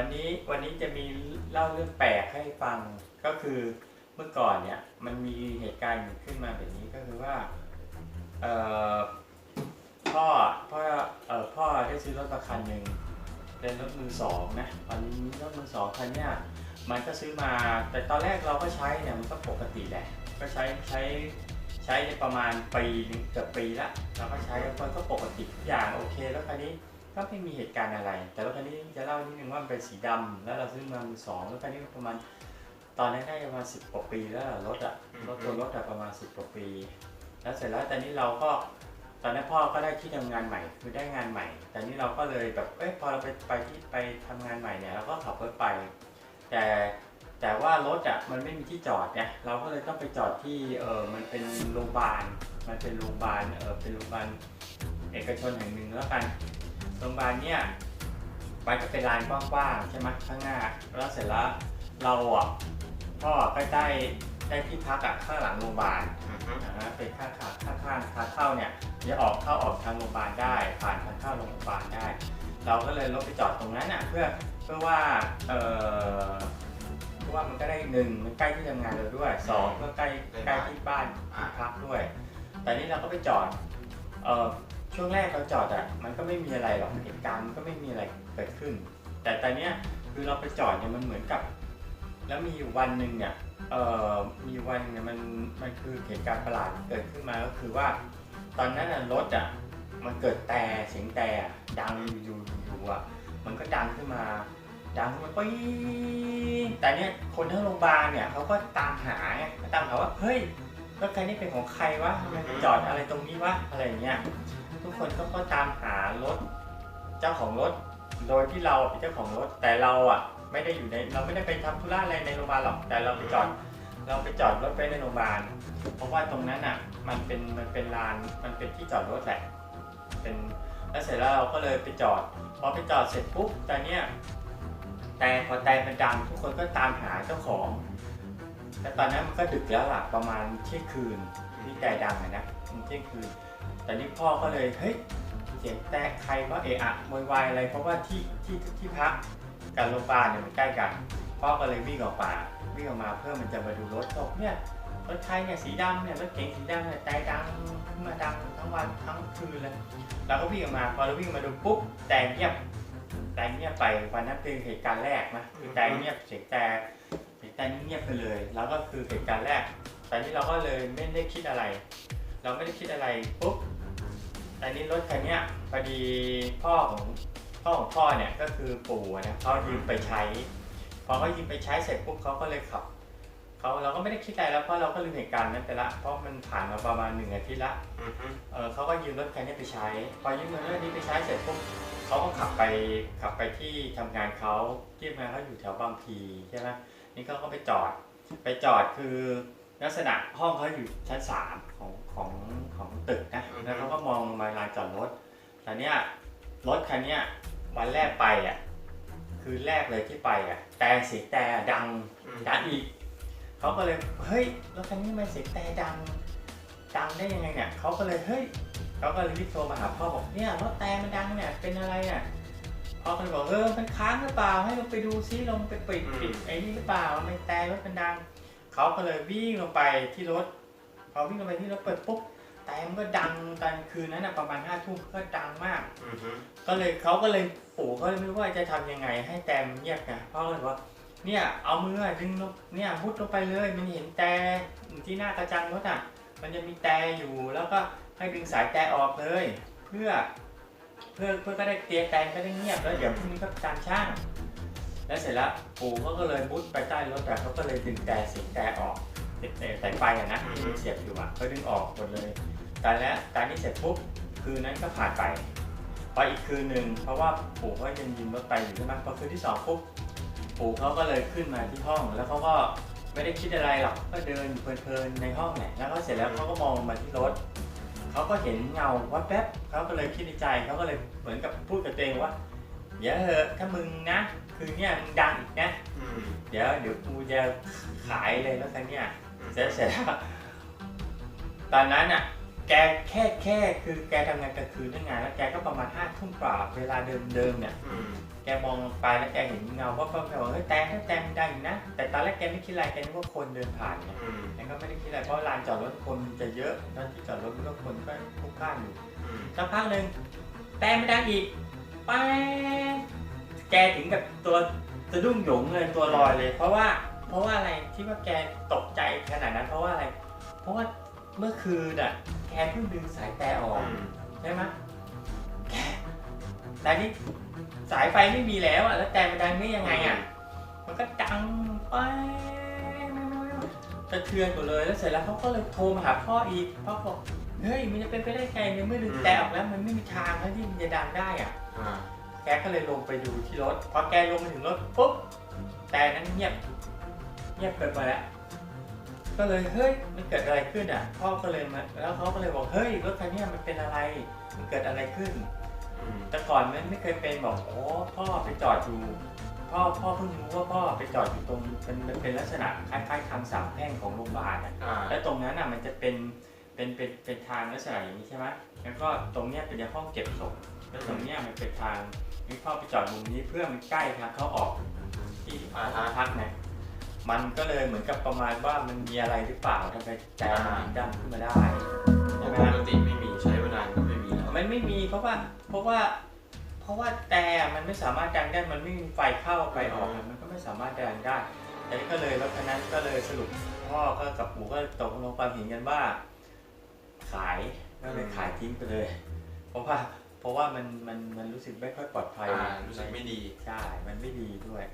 วันนี้วันนี้จะมีเล่าเรื่องแปลกให้ฟังก็คือเมื่อก่อนเนี่ยมันมีเหตุการณ์เกิดขึ้นมาแบบนี้ก็คือว่าเอ่อพ่อพ่อเอ่อพ่อได้ซื้อรถมาคันหนึ่งเป็นรถมือสองนะตอนนี้รถมือสองคันเนี่ยมันก็ซื้อมาแต่ตอนแรกเราก็ใช้เนี่ยมันก็ปกติแหละก็ใช้ใช้ใช้ประมาณปีเกือบปีละเราก็ใช้มันก็ปกติทุกอย่างโอเคแล้วคราวนี้ ก็ไม่มีเหตุการณ์อะไร แต่รถคันนี้จะเล่านิดนึงว่ามันเป็นสีดำแล้วเราซื้อมามือสองรถคันนี้ประมาณ ตอนนั้นได้ประมาณสิบกว่าปีแล้วรถอะรถตัวรถอะประมาณสิบกว่าปี แล้วเสร็จแล้วตอนนี้เราก็ตอนนั้นพ่อก็ได้ที่ทำงานใหม่คือได้งานใหม่ แต่นี้เราก็เลยแบบเอ้ยพอเราไปไปที่ไปทำงานใหม่เนี่ยเราก็ขับรถไป แต่แต่ว่ารถอะมันไม่มีที่จอดไงเราก็เลยต้องไปจอดที่เออมันเป็นโรงพยาบาลมันเป็นโรงพยาบาลเออเป็นโรงพยาบาลเอกชนแห่งหนึ่งแล้วกัน โรงพยาบาลเนี่ยมันก็เป็นลานกว้างๆใช่ไหมข้างหน้า แล้วเสร็จแล้วเราอะพ่อก็ได้ได้ที่พักอะข้างหลังโรงพยาบาลอือฮึนะฮะเป็นข้างขาข้างข้างทางเข้าเนี่ยจะออกเข้าออกทางโรงพยาบาลได้ ผ่านทางเข้าโรงพยาบาลได้ เราก็เลยลดไปจอดตรงนั้นอะเพื่อเพื่อว่าเออเพราะว่ามันก็ได้หนึ่งมันใกล้ที่ทำงานเราด้วยสองก็ใกล้ใกล้ที่บ้านที่พักด้วย แต่นี้เราก็ไปจอดเออ ช่วงแรกเราจอดอะมันก็ไม่มีอะไรหรอกเหตุการณ์มันก็ไม่มีอะไรเกิดขึ้น แต่ตอนเนี้ยคือเราไปจอดเนี่ยมันเหมือนกับ แล้วมีอยู่วันหนึ่งเนี่ยเอ่อมีวันเนี่ยมันมันคือเหตุการณ์ประหลาดเกิดขึ้นมาก็คือว่า ตอนนั้นน่ะรถอะมันเกิดแต่เสียงแต่อะดังอยู่อยู่อยู่อะมันก็ดังขึ้นมาดังขึ้นมาปี๊ดแต่เนี่ยคนทั้งโรงพยาบาลเนี่ยเขาก็ตามหาไงตามหาว่าเฮ้ยรถคันนี้เป็นของใครวะทำไมมันจอดอะไรตรงนี้วะอะไรอย่างเงี้ย ทุกคนก็ก็ตามหารถ เจ้าของรถ โดยที่เราเป็นเจ้าของรถ แต่เราอะ ไม่ได้อยู่ในเราไม่ได้ไปทำธุระอะไรในโรงพยาบาลหรอกแต่เราไปจอด เราไปจอดรถไว้ในโรงพยาบาลเพราะว่าตรงนั้นอะ มันเป็นมันเป็นลานมันเป็นที่จอดรถแหละเป็นแล้วเสร็จแล้วเราก็เลยไปจอดพอไปจอดเสร็จปุ๊บตอนเนี้ยแต่พอแต่มันดังทุกคนก็ตามหาเจ้าของ แต่ตอนนั้นมันก็ดึกแล้วล่ะประมาณเที่ยงคืนที่แต่ดังนะเที่ยงคืน แต่นี่พ่อก็เลยเฮ้ยเสียงแต่ใครว่าเอะอะโวยวายอะไร เพราะว่าที่ที่ที่พักกับโรงพยาบาลเนี่ยมันใกล้กันพ่อก็เลยวิ่งออกมาวิ่งออกมาเพื่อมันจะมาดูรถบอกเนี่ยรถไทยเนี่ยสีดำเนี่ยรถเก๋งสีดำเนี่ยแต่ดังมาดังทั้งวันทั้งคืนเลยเราก็วิ่งออกมาพอเราวิ่งมาดูปุ๊บแต่เงียบแต่เงียบไปวันนั้นคือเหตุการณ์แรกนะคือแต่เงียบเสียงแต่เสียงแต่นี่เงียบไปเลย แล้วก็คือเหตุการณ์แรกแต่นี่เราก็เลยไม่ได้คิดอะไร เราไม่ได้คิดอะไรปุ๊บแต่นี่รถคันเนี้ยพอดีพ่อของพ่อของพ่อเนี่ยก็คือปู่อะนะเขายืมไปใช้ พอเขายืมไปใช้เสร็จปุ๊บเขาก็เลยขับเขาเราก็ไม่ได้คิดอะไรแล้วเพราะเราก็ลืมเหตุการณ์นั้นไปละเพราะมันผ่านมาประมาณหนึ่งอาทิตย์ละอือฮึเออเขาก็ยืมรถคันนี้ไปใช้ พอยืมรถคันนี้ไปใช้เสร็จปุ๊บเขาก็ขับไปขับไปที่ทำงานเขาที่ทำงานเขาอยู่แถวบางพลีใช่ไหมนี่เขาก็ไปจอด ไปจอดคือ ลักษณะห้องเขาอยู่ชั้นสามของของของตึกนะแล้วเขาก็มองมาลานจอดรถแต่เนี้ยรถคันเนี้ยวันแรกไปอะคือแรกเลยที่ไปอะแต่เสียงแต่ดังอืมดังอีกเขาก็เลยเฮ้ยรถคันนี้ทำไมันเสียงแต่ดังดังได้ยังไงเนี่ยเขาก็เลยเฮ้ยเขาก็เลยรีบโทรมาหาพ่อบอกเนี่ยรถแต่มันดังเนี่ยเป็นอะไรเนี่ยพ่อก็เลยบอกเออมันค้างหรือเปล่าให้ลงไปดูซิลงไปปิดปิดไอ้นี่หรือเปล่ามันแต่รถมันดัง เขาก็เลยวิ่งลงไปที่รถพอวิ่งลงไปที่รถเปิดปุ๊บแต่มันก็ดังตอนคืนนั้นนะประมาณห้าทุ่มก็ดังมาก อือฮึก็เลยเขาก็เลยปู่ก็เลยไม่รู้ว่าจะทำยังไงให้แตมเงียบไงพ่อก็เลยบอกว่า เนี่ยเอามือดึงลงเนี่ยมุดลงไปเลยมันเห็นแต่ที่หน้ากระจังรถอะ มันจะมีแต่อยู่แล้วก็ให้ดึงสายแต่ออกเลย เพื่อ เพื่อเพื่อก็ได้เตียแต่ก็ได้เงียบแล้วเดี๋ยวพรุ่งนี้ก็การช่าง แล้วเสร็จแล้วปู่เขาก็เลยมุดไปใต้รถแต่เขาก็เลยดึงแต่เสียงแต่ออกติดแต่สายไฟอะนะที่มันเสียบอยู่อะเขาดึงออกหมดเลยแต่แล้วการนี้เสร็จปุ๊บคืนนั้นก็ผ่านไปพออีกคืนหนึ่งเพราะว่าปู่เขายังยืมรถไปอยู่ใช่ไหมพอคืนที่สองปุ๊บปู่เขาก็เลยขึ้นมาที่ห้อง แล้วเขาก็ไม่ได้คิดอะไรหรอกก็เดินอยู่เพลินๆในห้องแหละแล้วก็เสร็จแล้วเขาก็มองมาที่รถเขาก็เห็นเงาวับแป๊บเขาก็เลยคิดในใจเขาก็เลยเหมือนกับพูดกับตัวเองว่า เดี๋ยวเหอะถ้ามึงนะ คืนเนี้ยมึงดังอีกนะ อืมเดี๋ยวเดี๋ยวกูจะขายเลยแล้วกันเนี่ย เสร็จเสร็จแล้วตอนนั้นอะ แกแค่แค่คือแกทำงานกลางคืนทั้งงานแล้วแกก็ประมาณห้าทุ่มกว่าเวลาเดิมเดิมๆเนี่ย อืมแกมองไปแล้วแกเห็นเงาว่าก็แกบอกเฮ้ยแตงแตงได้อยู่นะ แต่ตอนแรกแกไม่คิดอะไรแกนึกว่าคนเดินผ่านไงอืมแกก็ไม่ได้คิดอะไรเพราะลานจอดรถคนจะเยอะตอนที่จอดรถก็คนก็พลุกพล่านอยู่ อืมสักพักหนึ่งแตงไม่ดังอีก แป๊งแกถึงกับตัวสะดุ้งหยงเลยตัวลอยเลย เพราะว่า เพราะว่าอะไรที่ว่าแกตกใจขนาดนั้น เพราะว่าอะไร เพราะว่าเมื่อคืนอะ แกเพิ่งดึงสายแต่ออกใช่ไหมแกแต่นี่สายไฟไม่มีแล้วอะแล้วแต่มันดังได้ยังไงอะมันก็ดังไปสะเทือนหมดเลยแล้วเสร็จแล้วเขาก็เลยโทรมาหาพ่ออีกพ่อบอก เฮ้ยมันจะเป็นไปได้ไงในเมื่อดึงแต่ออกแล้วมันไม่มีทางแล้วที่มันจะดังได้อะอ่าแกก็เลยลงไปดูที่รถพอแกลงมาถึงรถปุ๊บแต่นั้นเงียบเงียบเกินไปแล้วก็เลยเฮ้ยมันเกิดอะไรขึ้นอะพ่อก็เลยมาแล้วเขาก็เลยบอกเฮ้ยรถคันเนี้ยมันเป็นอะไรมันเกิดอะไรขึ้น อืมแต่ก่อนมันไม่เคยเป็นบอกโอ้พ่อไปจอดอยู่พ่อพ่อเพิ่งรู้ว่าพ่อไปจอดอยู่ตรงเป็นมันเป็นลักษณะคล้ายๆทางสามแพร่งของโรงพยาบาลอะอ่าแล้วตรงนั้นอะมันจะเป็น เป็นเป็นเป็นทางลักษณะอย่างนี้ใช่ไหมแล้วก็ตรงเนี้ยเป็นห้องเก็บศพแล้วตรงเนี้ยมันเป็นทางที่พ่อไปจอดมุมนี้เพื่อมันใกล้ทางเข้าออกที่อาพักเนี่ยมันก็เลยเหมือนกับประมาณว่ามันมีอะไรหรือเปล่าทำไมใจมันถึงดังขึ้นมาได้ใช่ไหมปฮะกติไม่มีใช้มานานก็ไม่มีแล้วมันไม่มีเพราะว่าเพราะว่าเพราะว่าแต่มันไม่สามารถดังได้มันไม่มีไฟเข้าไฟออกมันก็ไม่สามารถดังได้แต่นี่ก็เลยรถคันนั้นก็เลยสรุปพ่อก็กับปู่ก็ตกลงความเห็นกันว่า ขายก็เลยขายทิ้งไปเลย เพราะว่าเพราะว่ามันมันมันรู้สึกไม่ค่อยปลอดภัย อ่ารู้สึกไม่ดี ใช่ มันไม่ดีด้วย